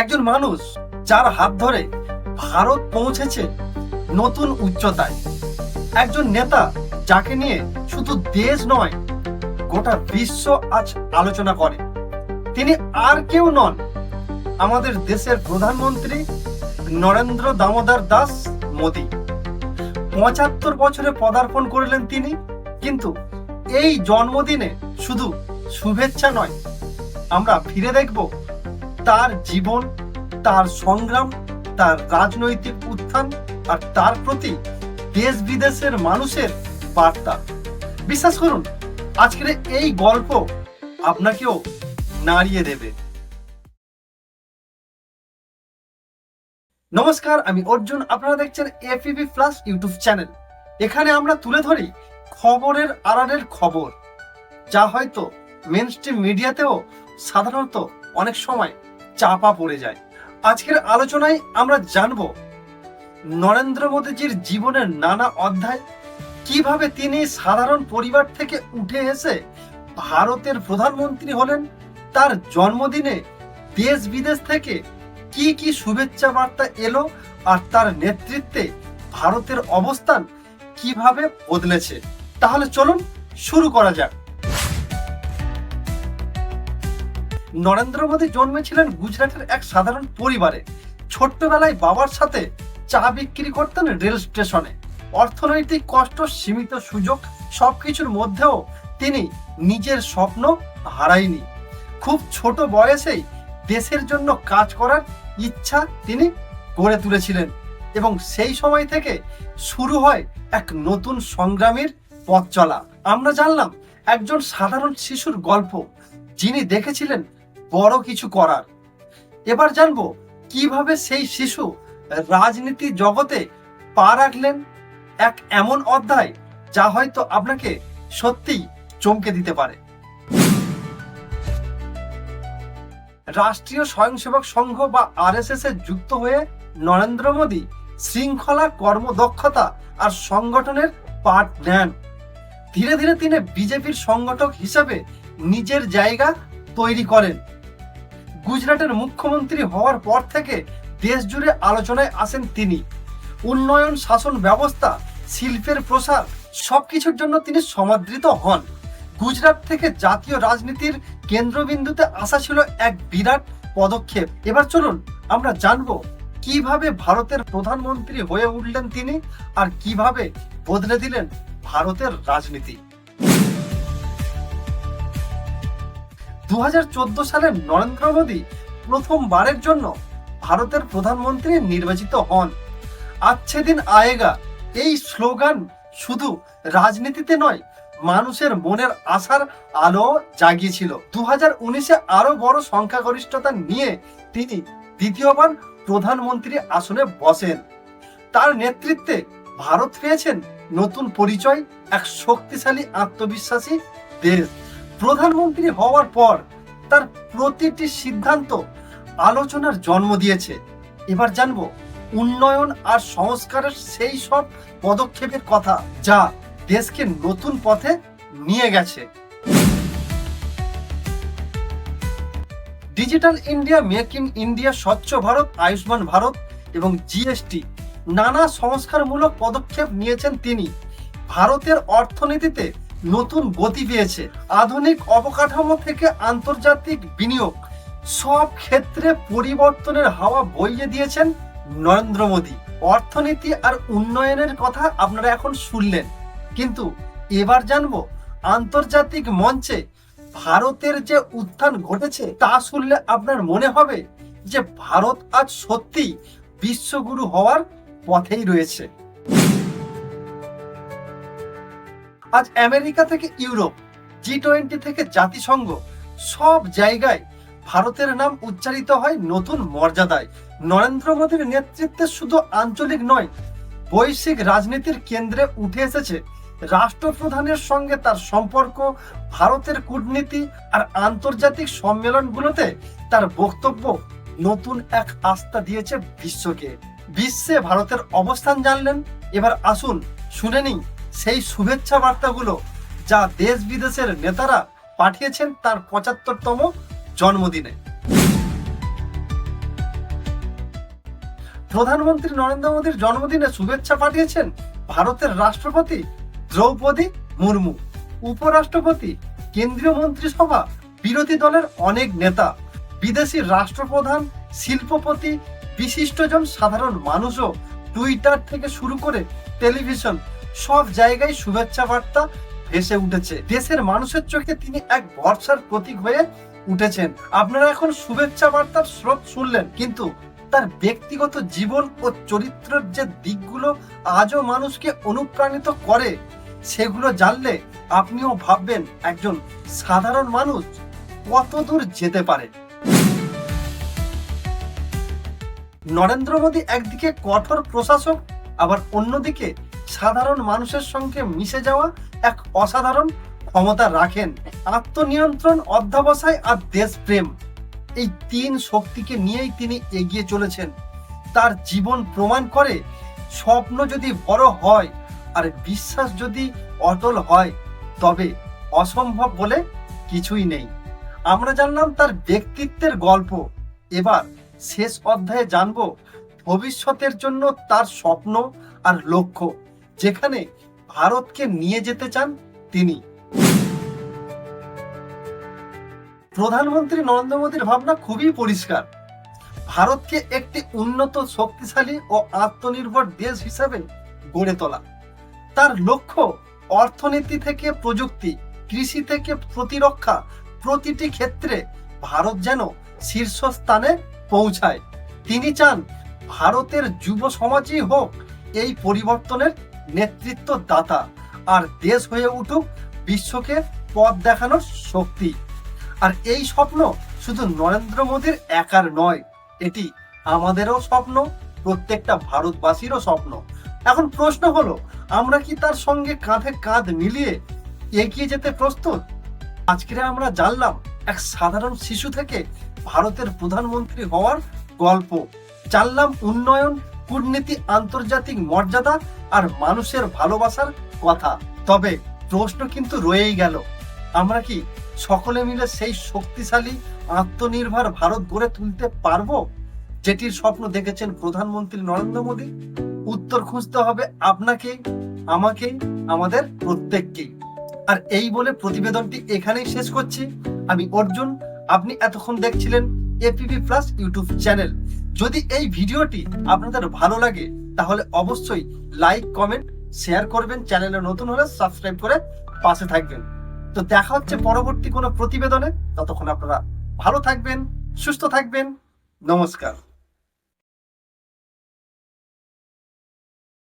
একজন মানুষ যার হাত ধরে ভারত পৌঁছেছে নতুন উচ্চতায়। একজন নেতা যাকে নিয়ে শুধু দেশ নয়, গোটা বিশ্ব আজ আলোচনা করে। তিনি আর কেউ নন, আমাদের দেশের প্রধানমন্ত্রী নরেন্দ্র দামোদর দাস মোদী। পঁচাত্তর বছরে পদার্পণ করলেন তিনি, কিন্তু এই জন্মদিনে শুধু শুভেচ্ছা নয়, আমরা ফিরে দেখব তার জীবন, তার সংগ্রাম, তার রাজনৈতিক উত্থান আর তার প্রতি দেশ বিদেশের মানুষের বার্তা। বিশ্বাস করুন, আজকের এই গল্প আপনাকেও নাড়িয়ে দেবে। নমস্কার, আমি অর্জুন। আপনারা দেখছেন এপিবি প্লাস ইউটিউব চ্যানেল এখানে আমরা তুলে ধরি খবরের আড়ালের খবর, যা হয়তো মেন মিডিয়াতেও সাধারণত অনেক সময় চাপা পড়ে যায়। আজকের আলোচনায় আমরা জানব নরেন্দ্র মোদীজির জীবনের নানা অধ্যায়, কীভাবে তিনি সাধারণ পরিবার থেকে উঠে এসে ভারতের প্রধানমন্ত্রী হলেন, তার জন্মদিনে দেশ বিদেশ থেকে কি কি শুভেচ্ছা বার্তা এলো আর তার নেতৃত্বে ভারতের অবস্থান কীভাবে বদলেছে। তাহলে চলুন শুরু করা যাক। নরেন্দ্র মোদী জন্মেছিলেন গুজরাটের এক সাধারণ পরিবারে। ছোট্টবেলায় বাবার সাথে চা বিক্রি করতেন রেল স্টেশনে। অর্থনৈতিক কষ্ট, সীমিত সুযোগ, সবকিছুর মধ্যেও তিনি নিজের স্বপ্ন হারায়নি। খুব ছোট বয়সেই দেশের জন্য কাজ করার ইচ্ছা তিনি গড়ে তুলেছিলেন এবং সেই সময় থেকে শুরু হয় এক নতুন সংগ্রামের পথ চলা। আমরা জানলাম একজন সাধারণ শিশুর গল্প, যিনি দেখেছিলেন বড় কিছু করার। এবার জানব কীভাবে সেই শিশু রাজনীতি জগতে পা রাখলেন এক এমন অধ্যায় যা হয়তো আপনাকে সত্যিই চমকে দিতে পারে। রাষ্ট্রীয় স্বয়ংসেবক সংঘ বা আরএসএস এ যুক্ত হয়ে নরেন্দ্র মোদী শৃঙ্খলা কর্মদক্ষতা আর সংগঠনের পাঠ নেন। ধীরে ধীরে তিনি বিজেপির সংগঠক হিসেবে নিজের জায়গা তৈরি করেন। গুজরাটের মুখ্যমন্ত্রী হওয়ার পর থেকে দেশ জুড়ে আলোচনায় আসেন তিনি। উন্নয়ন, শাসন ব্যবস্থা, শিল্পের প্রসার, সবকিছুর জন্য তিনি সমাদৃত হন। গুজরাট থেকে জাতীয় রাজনীতির কেন্দ্রবিন্দুতে আসা ছিল এক বিরাট পদক্ষেপ। এবার চলুন, আমরা জানব কীভাবে ভারতের প্রধানমন্ত্রী হয়ে উঠলেন তিনি আর কীভাবে বদলে দিলেন ভারতের রাজনীতি। দু হাজার চোদ্দ সালে নরেন্দ্র মোদী প্রথমবারের জন্য ভারতের প্রধানমন্ত্রী নির্বাচিত হন। আচ্ছে দিন আয়েগা এই স্লোগান শুধু রাজনীতিতে নয়, মানুষের মনের আশার আলো জাগিয়েছিল। দু হাজার উনিশে আরও বড় সংখ্যাগরিষ্ঠতা নিয়ে তিনি দ্বিতীয়বার প্রধানমন্ত্রী আসনে বসেন। তার নেতৃত্বে ভারত পেয়েছেন নতুন পরিচয়, এক শক্তিশালী আত্মবিশ্বাসী দেশ। প্রধানমন্ত্রী হওয়ার পর তার প্রতিটি সিদ্ধান্ত আলোচনার জন্ম দিয়েছে। এবার জানব উন্নয়ন আর সংস্কারের সেই সব পদক্ষেপের কথা যা দেশকে নতুন পথে নিয়ে গেছে। Digital India, make in India, স্বচ্ছ ভারত, আয়ুষ্মান ভারত এবং জিএসটি নানা সংস্কারমূলক পদক্ষেপ নিয়েছেন তিনি। ভারতের অর্থনীতিতে নতুন গতি পেয়েছে। আধুনিক অবকাঠামো থেকে আন্তর্জাতিক বিনিয়োগ। সব ক্ষেত্রে পরিবর্তনের হাওয়া বইয়ে দিয়েছেন নরেন্দ্র মোদী। অর্থনীতি আর উন্নয়নের কথা আপনারা এখন শুনলেন। কিন্তু এবার জানব, আন্তর্জাতিক মঞ্চে ভারতের যে উত্থান ঘটেছে, তা শুনলে আপনার মনে হবে যে ভারত আজ সত্যি বিশ্বগুরু হওয়ার পথেই রয়েছে। আজ আমেরিকা থেকে ইউরোপ জি টোয়েন্টি থেকে জাতিসংঘ, সব জায়গায় ভারতের নাম উচ্চারিত হয় নতুন মর্যাদায়। নরেন্দ্র মোদীর নেতৃত্বে শুধু আঞ্চলিক নয়, বৈশ্বিক রাজনীতির কেন্দ্রে উঠে এসেছে রাষ্ট্রপ্রধানের সঙ্গে তার সম্পর্ক, ভারতের কূটনীতি আর আন্তর্জাতিক সম্মেলনগুলোতে তার বক্তব্য নতুন এক আস্থা দিয়েছে বিশ্বকে। বিশ্বে ভারতের অবস্থান জানলেন। এবার আসুন শুনে নিই সেই শুভেচ্ছা বার্তাগুলো যা দেশ বিদেশের নেতারা পাঠিয়েছেন তার পঁচাত্তরতম জন্মদিনে। প্রধানমন্ত্রী নরেন্দ্র মোদীর জন্মদিনে শুভেচ্ছা পাঠিয়েছেন ভারতের রাষ্ট্রপতি দ্রৌপদী মুর্মু। উপরাষ্ট্রপতি, কেন্দ্রীয় মন্ত্রিসভা, বিরোধী দলের অনেক নেতা, বিদেশি রাষ্ট্রপ্রধান, শিল্পপতি, বিশিষ্টজন সাধারণ মানুষও টুইটার থেকে শুরু করে টেলিভিশন সব জায়গায় শুভেচ্ছা বার্তা ভেসে উঠেছে। দেশের মানুষের চোখে তিনি এক ভরসার প্রতীক হয়ে উঠেছেন। আপনারা এখন শুভেচ্ছা বার্তার স্রোত শুনলেন, কিন্তু তার ব্যক্তিগত জীবন ও চরিত্রের যে দিকগুলো আজও মানুষকে অনুপ্রাণিত করে, সেগুলো জানলে আপনিও ভাববেন একজন সাধারণ মানুষ কত দূর যেতে পারে। নরেন্দ্র মোদী একদিকে কঠোর প্রশাসক আবার অন্যদিকে সাধারণ মানুষের সঙ্গে মিশে যাওয়া এক অসাধারণ ক্ষমতা রাখেন। আত্মনিয়ন্ত্রণ, অধ্যাবসায় আর দেশপ্রেম। এই তিন শক্তিকে নিয়েই তিনি এগিয়ে চলেছেন। তার জীবন প্রমাণ করে স্বপ্ন যদি বড় হয় আর বিশ্বাস যদি অটল হয়, তবে অসম্ভব বলে কিছুই নেই। আমরা জানলাম তার ব্যক্তিত্বের গল্প। এবার শেষ অধ্যায়ে জানব ভবিষ্যতের জন্য তার স্বপ্ন আর লক্ষ্য। যেখানে ভারতকে নিয়ে যেতে চান তিনি। প্রধানমন্ত্রী নরেন্দ্র মোদীর ভাবনা খুবই পরিষ্কার। ভারতকে একটি উন্নত, শক্তিশালী ও আত্মনির্ভর দেশ হিসাবে গড়ে তোলা। তার লক্ষ্য অর্থনীতি থেকে প্রযুক্তি, কৃষি থেকে প্রতিরক্ষা, প্রতিটি ক্ষেত্রে ভারত যেন শীর্ষস্থানে পৌঁছায়। তিনি চান ভারতের যুব সমাজই হোক এই পরিবর্তনের নেতৃত্ব দাতা আর দেশ হয়ে উঠুক বিশ্বকে পথ দেখানোর শক্তি। আর এই স্বপ্ন শুধু নরেন্দ্র মোদীর একার নয়, এটি আমাদেরও স্বপ্ন, প্রত্যেকটা ভারতবাসীরও স্বপ্ন। এখন প্রশ্ন হলো, আমরা কি তার সঙ্গে কাঁধে কাঁধ মিলিয়ে এগিয়ে যেতে প্রস্তুত? আজকে আমরা জানলাম এক সাধারণ শিশু থেকে ভারতের প্রধানমন্ত্রী হওয়ার গল্প। জানলাম উন্নয়ন, কূটনীতি, আন্তর্জাতিক মর্যাদা আর মানুষের ভালোবাসার কথা। তবে প্রশ্ন কিন্তু রয়েই গেল, আমরা কি সকলে মিলে সেই শক্তিশালী, আত্মনির্ভর ভারত গড়ে তুলতে পারব? যেটির স্বপ্ন দেখেছেন প্রধানমন্ত্রী নরেন্দ্র মোদী। উত্তর খুঁজতে হবে আপনাকে, আমাকে, আমাদের প্রত্যেককেই। আর এই বলে প্রতিবেদনটি এখানেই শেষ করছি। আমি অর্জুন, আপনি এতক্ষণ দেখছিলেন এপিবি প্লাস ইউটিউব চ্যানেল যদি এই ভিডিওটি আপনাদের ভালো লাগে, তাহলে অবশ্যই লাইক কমেন্ট শেয়ার করবেন চ্যানেলে নতুন হলে সাবস্ক্রাইব করে পাশে থাকবেন। তো দেখা হচ্ছে পরবর্তী কোনো প্রতিবেদনে, ততক্ষণ আপনারা ভালো থাকবেন, সুস্থ থাকবেন, নমস্কার।